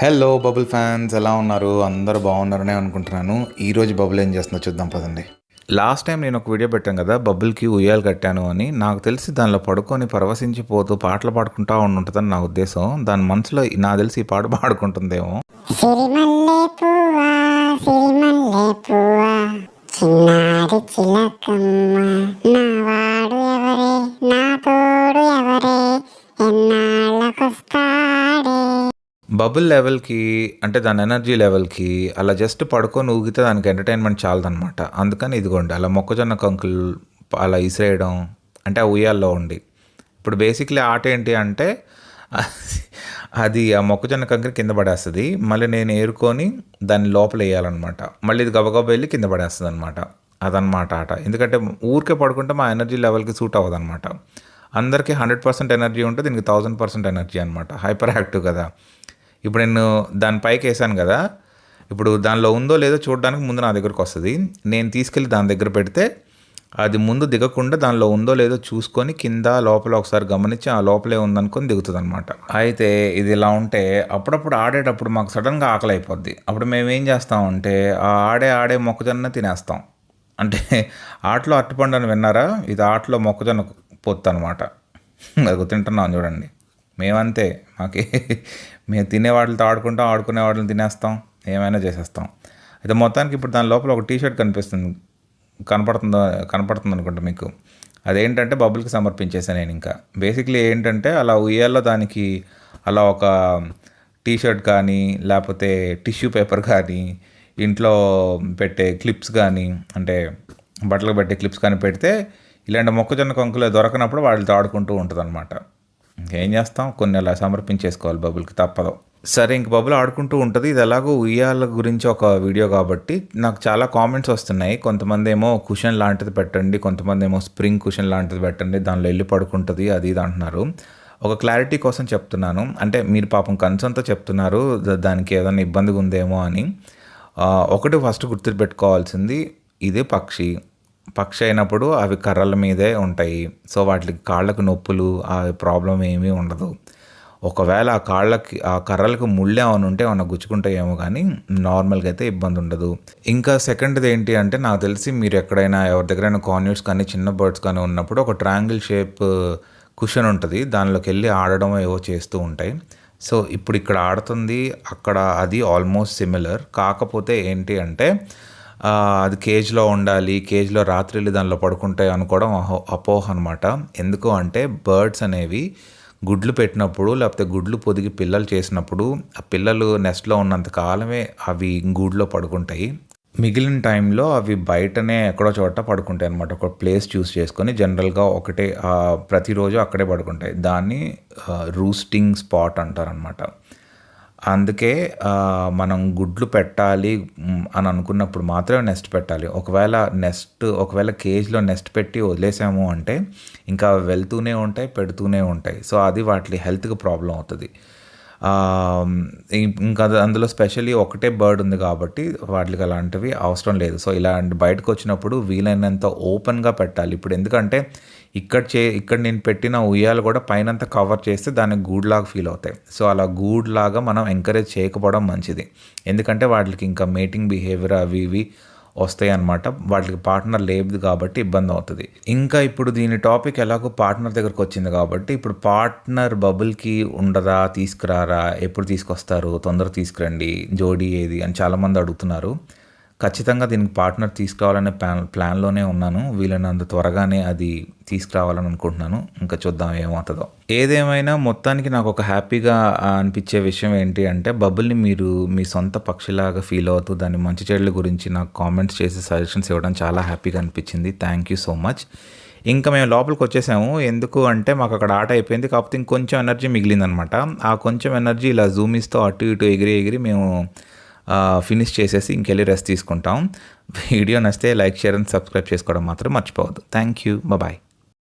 Hello bubble fans ఎలా ఉన్నారు? అందరూ బాగున్నారనే అనుకుంటున్నాను. ఈరోజు బబుల్ ఏం చేస్తుందో చూద్దాం పదండి. లాస్ట్ టైం నేను ఒక వీడియో పెట్టాను కదా బబుల్కి ఉయ్యాలు కట్టాను అని. నాకు తెలిసి దానిలో పడుకొని పరవశించిపోతూ పాటలు పాడుకుంటా ఉంటుందని నా ఉద్దేశం. దాని మనసులో నాకు తెలిసి ఈ పాట పాడుకుంటుందేమో. నా తోడు ఎవరే బబుల్ లెవెల్కి అంటే దాని ఎనర్జీ లెవెల్కి అలా జస్ట్ పడుకొని ఊగితే దానికి ఎంటర్టైన్మెంట్ చాలదనమాట అందుకని ఇదిగోండి అలా మొక్కజొన్న కంకులు అలా ఇసిరేయడం అంటే ఆ ఉయ్యాల్లో ఉండి. ఇప్పుడు బేసిక్లీ ఆట ఏంటి అంటే అది ఆ మొక్కజొన్న కంకుని కింద పడేస్తుంది. మళ్ళీ నేను ఏరుకొని దాన్ని లోపల వేయాలన్నమాట. మళ్ళీ ఇది గబగబా వెళ్ళి కింద పడేస్తుంది అనమాట అదనమాట ఆట. ఎందుకంటే ఊరికే పడుకుంటే మా ఎనర్జీ లెవెల్కి సూట్ అవ్వదన్నమాట. అందరికీ హండ్రెడ్ పర్సెంట్ ఎనర్జీ ఉంటే దీనికి థౌజండ్ పర్సెంట్ ఎనర్జీ అనమాట హైపర్ యాక్టివ్ కదా. ఇప్పుడు నేను దాని పైకి వేసాను కదా ఇప్పుడు దానిలో ఉందో లేదో చూడడానికి ముందు నా దగ్గరకు వస్తుంది. నేను తీసుకెళ్ళి దాని దగ్గర పెడితే అది ముందు దిగకుండా దానిలో ఉందో లేదో చూసుకొని కింద లోపల ఒకసారి గమనించి ఆ లోపలే ఉందనుకొని దిగుతుంది అనమాట అయితే ఇది ఇలా ఉంటే అప్పుడప్పుడు ఆడేటప్పుడు మాకు సడన్గా ఆకలి అయిపోద్ది అప్పుడు మేము ఏం చేస్తామంటే ఆ ఆడే ఆడే మొక్కజొన్న తినేస్తాం. అంటే ఆటలో అరటిపండు అని విన్నారా? ఇది ఆటలో మొక్కజొన్న పొత్తు అనమాట అది తింటున్నాం చూడండి. మేమంతే. మాకే మేము తినే వాటితో ఆడుకుంటాం ఆడుకునే వాటిని తినేస్తాం ఏమైనా చేసేస్తాం. అయితే మొత్తానికి ఇప్పుడు దాని లోపల ఒక టీషర్ట్ కనిపిస్తుంది. కనపడుతుందో? కనపడుతుంది అనుకుంటా మీకు. అదేంటంటే బబుల్కి సమర్పించేసాను నేను ఇంకా. బేసిక్లీ ఏంటంటే అలా ఉయ్యాల్లో దానికి అలా ఒక టీ షర్ట్ కానీ లేకపోతే టిష్యూ పేపర్ కానీ ఇంట్లో పెట్టే క్లిప్స్ కానీ అంటే బట్టలకు పెట్టే క్లిప్స్ కానీ పెడితే ఇలాంటి మొక్కజొన్న కొంకులు దొరకనప్పుడు వాళ్ళతో ఆడుకుంటూ ఉంటుంది అనమాట ఏం చేస్తాం? కొన్ని అలా సమర్పించేసుకోవాలి బబుల్కి తప్పదు. సరే ఇంక బబుల్ ఆడుకుంటూ ఉంటుంది. ఇది ఎలాగో ఉయ్యాల గురించి ఒక వీడియో కాబట్టి నాకు చాలా కామెంట్స్ వస్తున్నాయి. కొంతమంది ఏమో కుషన్ లాంటిది పెట్టండి కొంతమంది ఏమో స్ప్రింగ్ కుషన్ లాంటిది పెట్టండి దానిలో వెళ్ళి పడుకుంటుంది అది ఇది అంటున్నారు. ఒక క్లారిటీ కోసం చెప్తున్నాను. అంటే మీరు పాపం కన్సర్న్తో చెప్తున్నారు దానికి ఏదైనా ఇబ్బందిగా ఉందేమో అని ఒకటి ఫస్ట్ గుర్తుపెట్టుకోవాల్సింది ఇదే పక్షి. పక్షి అయినప్పుడు అవి కర్రల మీదే ఉంటాయి. సో వాటికి కాళ్ళకు నొప్పులు ఆ ప్రాబ్లం ఏమీ ఉండదు. ఒకవేళ ఆ కాళ్ళకి ఆ కర్రలకు ముళ్ళు ఏమైనా ఉంటే ఏమైనా గుచ్చుకుంటాయేమో కానీ నార్మల్గా అయితే ఇబ్బంది ఉండదు. ఇంకా సెకండ్ది ఏంటి అంటే నాకు తెలిసి మీరు ఎక్కడైనా ఎవరి దగ్గరైనా కాన్యూట్స్ కానీ చిన్న బర్డ్స్ కానీ ఉన్నప్పుడు ఒక ట్రయాంగిల్ షేప్ కుషన్ ఉంటుంది. దానిలోకి వెళ్ళి ఆడడం ఏవో చేస్తూ ఉంటాయి. సో ఇప్పుడు ఇక్కడ ఆడుతుంది. అక్కడ అది ఆల్మోస్ట్ సిమిలర్. కాకపోతే ఏంటి అంటే అది కేజ్లో ఉండాలి కేజ్లో రాత్రిళ్ళు దానిలో పడుకుంటాయి అనుకోవడం అహో అపోహ అనమాట ఎందుకు అంటే బర్డ్స్ అనేవి గుడ్లు పెట్టినప్పుడు లేకపోతే గుడ్లు పొదిగి పిల్లలు చేసినప్పుడు ఆ పిల్లలు నెస్ట్లో ఉన్నంత కాలమే అవి గూడ్లో పడుకుంటాయి. మిగిలిన టైంలో అవి బయటనే ఎక్కడో చోట పడుకుంటాయి అనమాట ఒక ప్లేస్ చూస్ చేసుకొని జనరల్గా ఒకటే ప్రతిరోజు అక్కడే పడుకుంటాయి. దాన్ని రూస్టింగ్ స్పాట్ అంటారనమాట అందుకే మనం గుడ్లు పెట్టాలి అని అనుకున్నప్పుడు మాత్రమే నెస్ట్ పెట్టాలి. ఒకవేళ నెస్ట్ ఒకవేళ కేజ్లో నెస్ట్ పెట్టి వదిలేసాము అంటే ఇంకా వెళ్తూనే ఉంటాయి పెడుతూనే ఉంటాయి. సో అది వాటి హెల్త్కి ప్రాబ్లం అవుతుంది. ఇంకా అందులో స్పెషల్లీ ఒకటే బర్డ్ ఉంది కాబట్టి వాటికి అలాంటివి అవసరం లేదు. సో ఇలాంటి బయటకు వచ్చినప్పుడు వీలైనంత ఓపెన్గా పెట్టాలి. ఇప్పుడు ఎందుకంటే ఇక్కడ చే ఇక్కడ నేను పెట్టిన ఉయ్యాలు కూడా పైనంతా కవర్ చేస్తే దానికి గూడ్లాగా ఫీల్ అవుతాయి. సో అలా గూడ్లాగా మనం ఎంకరేజ్ చేయకపోవడం మంచిది. ఎందుకంటే వాటికి ఇంకా మేటింగ్ బిహేవియర్ అవి ఇవి వస్తాయి అన్నమాట వాటికి పార్ట్నర్ లేదు కాబట్టి ఇబ్బంది అవుతుంది. ఇంకా ఇప్పుడు దీని టాపిక్ ఎలాగో పార్ట్నర్ దగ్గరకు వచ్చింది కాబట్టి ఇప్పుడు పార్ట్నర్ బబుల్కి ఉండదా తీసుకురారా ఎప్పుడు తీసుకొస్తారు తొందర తీసుకురండి జోడీ ఏది అని చాలామంది అడుగుతున్నారు. ఖచ్చితంగా దీనికి పార్ట్నర్ తీసుకురావాలనే ప్లాన్ ప్లాన్లోనే ఉన్నాను. వీలైనంత త్వరగానే అది తీసుకురావాలని అనుకుంటున్నాను. ఇంకా చూద్దాం ఏమవుతుందో. ఏదేమైనా మొత్తానికి నాకు ఒక హ్యాపీగా అనిపించే విషయం ఏంటి అంటే బబుల్ని మీరు మీ సొంత పక్షిలాగా ఫీల్ అవుతూ దాని మంచి చెడుల గురించి నాకు కామెంట్స్ చేసి సజెషన్స్ ఇవ్వడం చాలా హ్యాపీగా అనిపించింది. Thank you so much. ఇంకా మేము లోపలికి వచ్చేసాము. ఎందుకు అంటే మాకు అక్కడ ఆట అయిపోయింది. కాకపోతే ఇంకొంచెం ఎనర్జీ మిగిలిందనమాట. ఆ కొంచెం ఎనర్జీ ఇలా జూమిస్తో అటు ఇటు ఎగిరి ఎగిరి మేము ఫినిష్ చేసేసి ఇంకెళ్ళి రెస్ట్ తీసుకుంటాం. వీడియో నచ్చితే లైక్ షేర్ అండ్ సబ్స్క్రైబ్ చేసుకోవడం మాత్రం మర్చిపోవద్దు. Thank you bye